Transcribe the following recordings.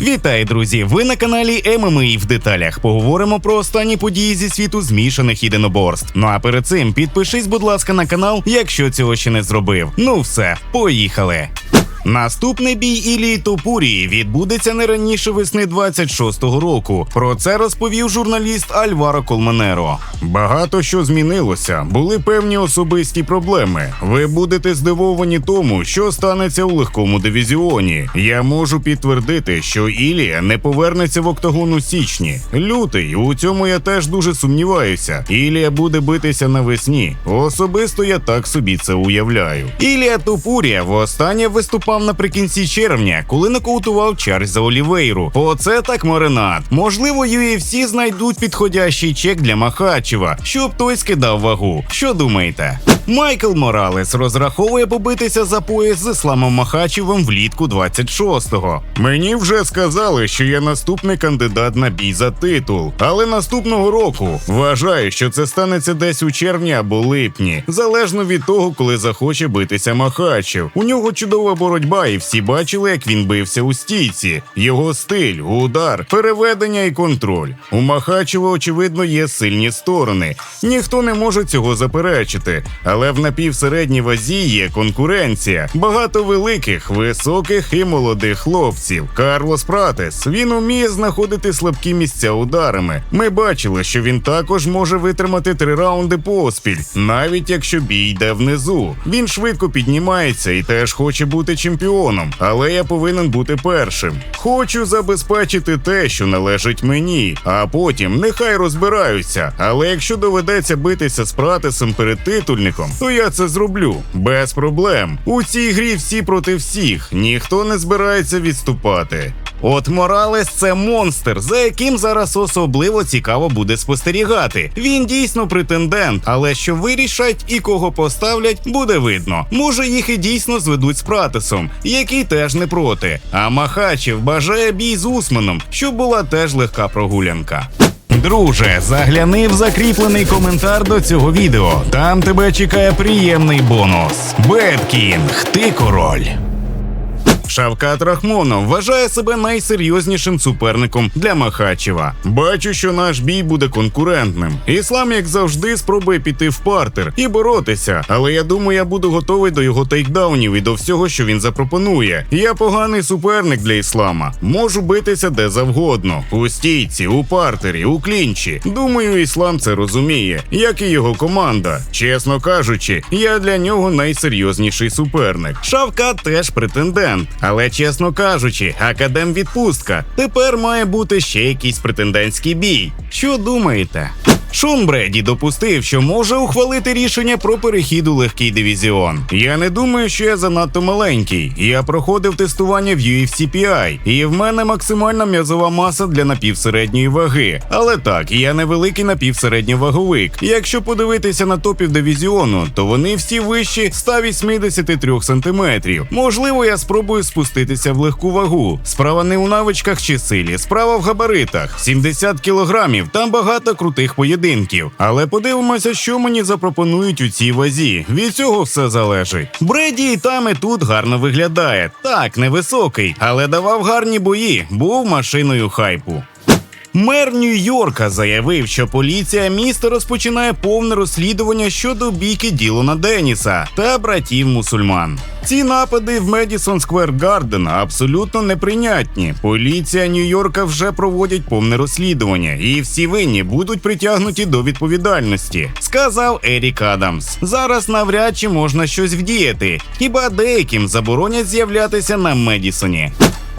Вітаю, друзі! Ви на каналі ММІ в деталях. Поговоримо про останні події зі світу змішаних єдиноборств. Ну а перед цим підпишись, будь ласка, на канал, якщо цього ще не зробив. Ну все, поїхали. Наступний бій Ілії Топурії відбудеться не раніше весни 26-го року. Про це розповів журналіст Альваро Колменеро. Багато що змінилося. Були певні особисті проблеми. Ви будете здивовані тому, що станеться у легкому дивізіоні. Я можу підтвердити, що Ілія не повернеться в октагон у січні. Лютий у цьому я теж дуже сумніваюся. Ілія буде битися навесні. Особисто я так собі це уявляю. Ілія Топурія востаннє виступав наприкінці червня, коли нокаутував Чарльза Олівейру. Оце так маринад. Можливо, UFC знайдуть підходящий чек для Махачева, щоб той скидав вагу. Що думаєте? Майкл Моралес розраховує побитися за пояс з Ісламом Махачевим влітку 26-го. Мені вже сказали, що я наступний кандидат на бій за титул, але наступного року вважаю, що це станеться десь у червні або липні, залежно від того, коли захоче битися Махачев. У нього чудова боротьба, і всі бачили, як він бився у стійці. Його стиль, удар, переведення і контроль. У Махачева, очевидно, є сильні сторони. Ніхто не може цього заперечити. Але в напівсередній вазі є конкуренція. Багато великих, високих і молодих хлопців. Карлос Пратес він уміє знаходити слабкі місця ударами. Ми бачили, що він також може витримати три раунди поспіль, навіть якщо бій йде внизу. Він швидко піднімається і теж хоче бути чемпіоном, але я повинен бути першим. Хочу забезпечити те, що належить мені, а потім нехай розбираються. Але якщо доведеться битися з Пратесом перед титульником, то я це зроблю без проблем. У цій грі всі проти всіх, ніхто не збирається відступати. От Моралес це монстр, за яким зараз особливо цікаво буде спостерігати. Він дійсно претендент, але що вирішать і кого поставлять, буде видно. Може, їх і дійсно зведуть з Пратесом, який теж не проти. А Махачев бажає бій з Усманом, щоб була теж легка прогулянка. Друже, загляни в закріплений коментар до цього відео. Там тебе чекає приємний бонус. Беткінг, ти король. Шавкат Рахмонов вважає себе найсерйознішим суперником для Махачева. Бачу, що наш бій буде конкурентним. Іслам, як завжди, спробує піти в партер і боротися, але я думаю, я буду готовий до його тейкдаунів і до всього, що він запропонує. Я поганий суперник для іслама. Можу битися де завгодно: у стійці, у партері, у клінчі. Думаю, іслам це розуміє, як і його команда. Чесно кажучи, я для нього найсерйозніший суперник. Шавкат теж претендент. Але чесно кажучи, академ відпустка. Тепер має бути ще якийсь претендентський бій. Що думаєте? Шон Бреді допустив, що може ухвалити рішення про перехід у легкий дивізіон. Я не думаю, що я занадто маленький. Я проходив тестування в UFCPI, і в мене максимальна м'язова маса для напівсередньої ваги. Але так, я невеликий напівсередньоваговик. Якщо подивитися на топів дивізіону, то вони всі вищі 183 сантиметрів. Можливо, я спробую спуститися в легку вагу. Справа не у навичках чи силі, справа в габаритах. 70 кілограмів. Там багато крутих поєдинків. Але подивимося, що мені запропонують у цій вазі. Від цього все залежить. Бреді і там і тут гарно виглядає. Так, невисокий, але давав гарні бої, був машиною хайпу. Мер Нью-Йорка заявив, що поліція міста розпочинає повне розслідування щодо бійки Ділона Деніса та братів мусульман. Ці напади в Медісон Сквер Гарден абсолютно неприйнятні. Поліція Нью-Йорка вже проводять повне розслідування, і всі винні будуть притягнуті до відповідальності, сказав Ерік Адамс. Зараз навряд чи можна щось вдіяти, хіба деяким заборонять з'являтися на Медісоні.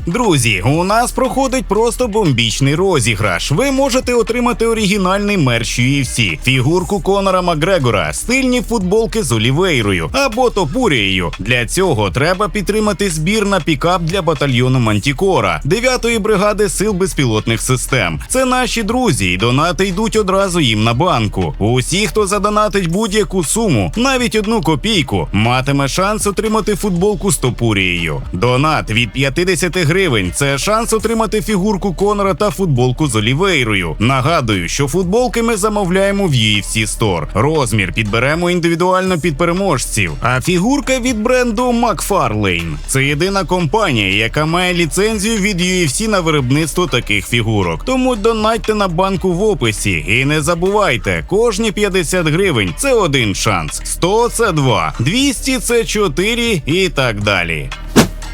Друзі, у нас проходить просто бомбічний розіграш. Ви можете отримати оригінальний мерч UFC, фігурку Конора Макгрегора, стильні футболки з Олівейрою або Топурією. Для цього треба підтримати збір на пікап для батальйону Мантікора 9-ї бригади сил безпілотних систем. Це наші друзі, і донати йдуть одразу їм на банку. Усі, хто задонатить будь-яку суму, навіть одну копійку, матиме шанс отримати футболку з Топурією. Донат від 50 гривень гривень це шанс отримати фігурку Конора та футболку з Олівейрою. Нагадую, що футболки ми замовляємо в UFC Store. Розмір підберемо індивідуально під переможців. А фігурка від бренду Макфарлейн. Це єдина компанія, яка має ліцензію від UFC на виробництво таких фігурок. Тому донатьте на банку в описі. І не забувайте, кожні 50 гривень це один шанс. 100 це 2, 200 це 4 і так далі.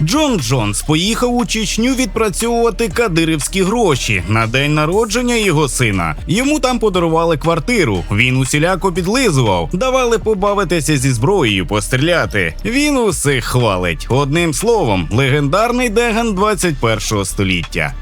Джон Джонс поїхав у Чечню відпрацьовувати кадирівські гроші на день народження його сина. Йому там подарували квартиру. Він усіляко підлизував, давали побавитися зі зброєю, постріляти. Він усіх хвалить. Одним словом, легендарний деган 21-го століття.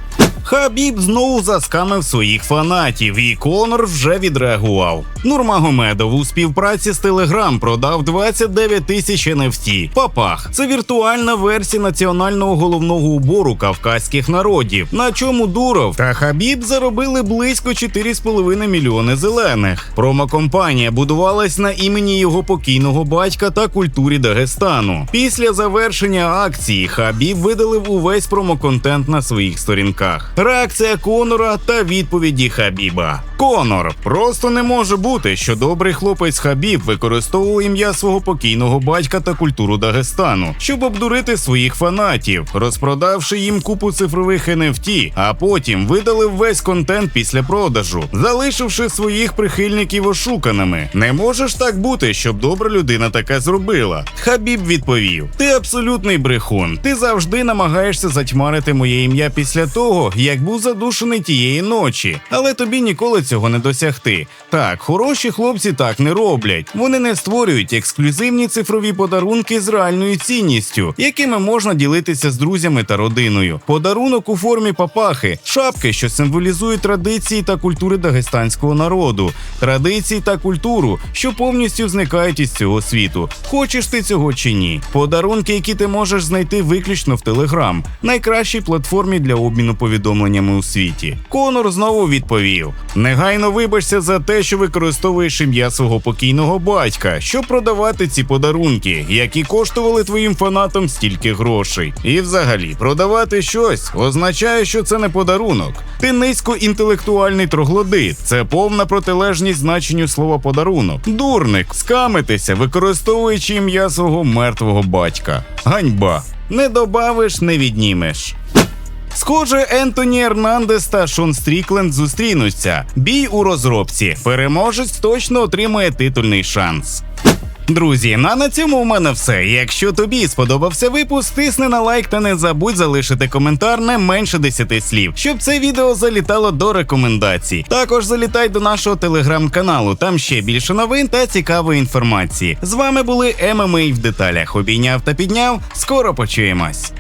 Хабіб знову заскамив своїх фанатів, і Конор вже відреагував. Нурмагомедов у співпраці з Телеграм продав 29 тисяч NFT. Папах це віртуальна версія національного головного убору кавказьких народів. На чому Дуров та Хабіб заробили близько 4,5 мільйони зелених. Промокомпанія будувалась на імені його покійного батька та культурі Дагестану. Після завершення акції Хабіб видалив увесь промоконтент на своїх сторінках. Реакція Конора та відповіді Хабіба. Конор просто не може бути, що добрий хлопець Хабіб використовував ім'я свого покійного батька та культуру Дагестану, щоб обдурити своїх фанатів, розпродавши їм купу цифрових NFT, а потім видалив весь контент після продажу, залишивши своїх прихильників ошуканими. Не можеш так бути, щоб добра людина таке зробила. Хабіб відповів: Ти абсолютний брехун. Ти завжди намагаєшся затьмарити моє ім'я після того, як був задушений тієї ночі, але тобі ніколи цього не досягти. Так, хороші хлопці так не роблять. Вони не створюють ексклюзивні цифрові подарунки з реальною цінністю, якими можна ділитися з друзями та родиною. Подарунок у формі папахи, шапки, що символізують традиції та культури дагестанського народу, традиції та культуру, що повністю зникають із цього світу. Хочеш ти цього чи ні? Подарунки, які ти можеш знайти виключно в Телеграм, найкращій платформі для обміну повідомленнями у світі. Конор знову відповів: негайно вибачся за те, що використовуєш ім'я свого покійного батька, щоб продавати ці подарунки, які коштували твоїм фанатам стільки грошей. І взагалі, продавати щось означає, що це не подарунок. Ти низькоінтелектуальний троглодит. Це повна протилежність значенню слова подарунок. Дурник, скамитися, використовуючи ім'я свого мертвого батька. Ганьба. Не добавиш, не віднімеш. Схоже, Ентоні Ернандес та Шон Стрікленд зустрінуться. Бій у розробці. Переможець точно отримує титульний шанс. Друзі, ну а на цьому у мене все. Якщо тобі сподобався випуск, тисни на лайк та не забудь залишити коментар не менше 10 слів, щоб це відео залітало до рекомендацій. Також залітай до нашого телеграм-каналу, там ще більше новин та цікавої інформації. З вами були ММА в деталях. Обійняв та підняв. Скоро почуємось.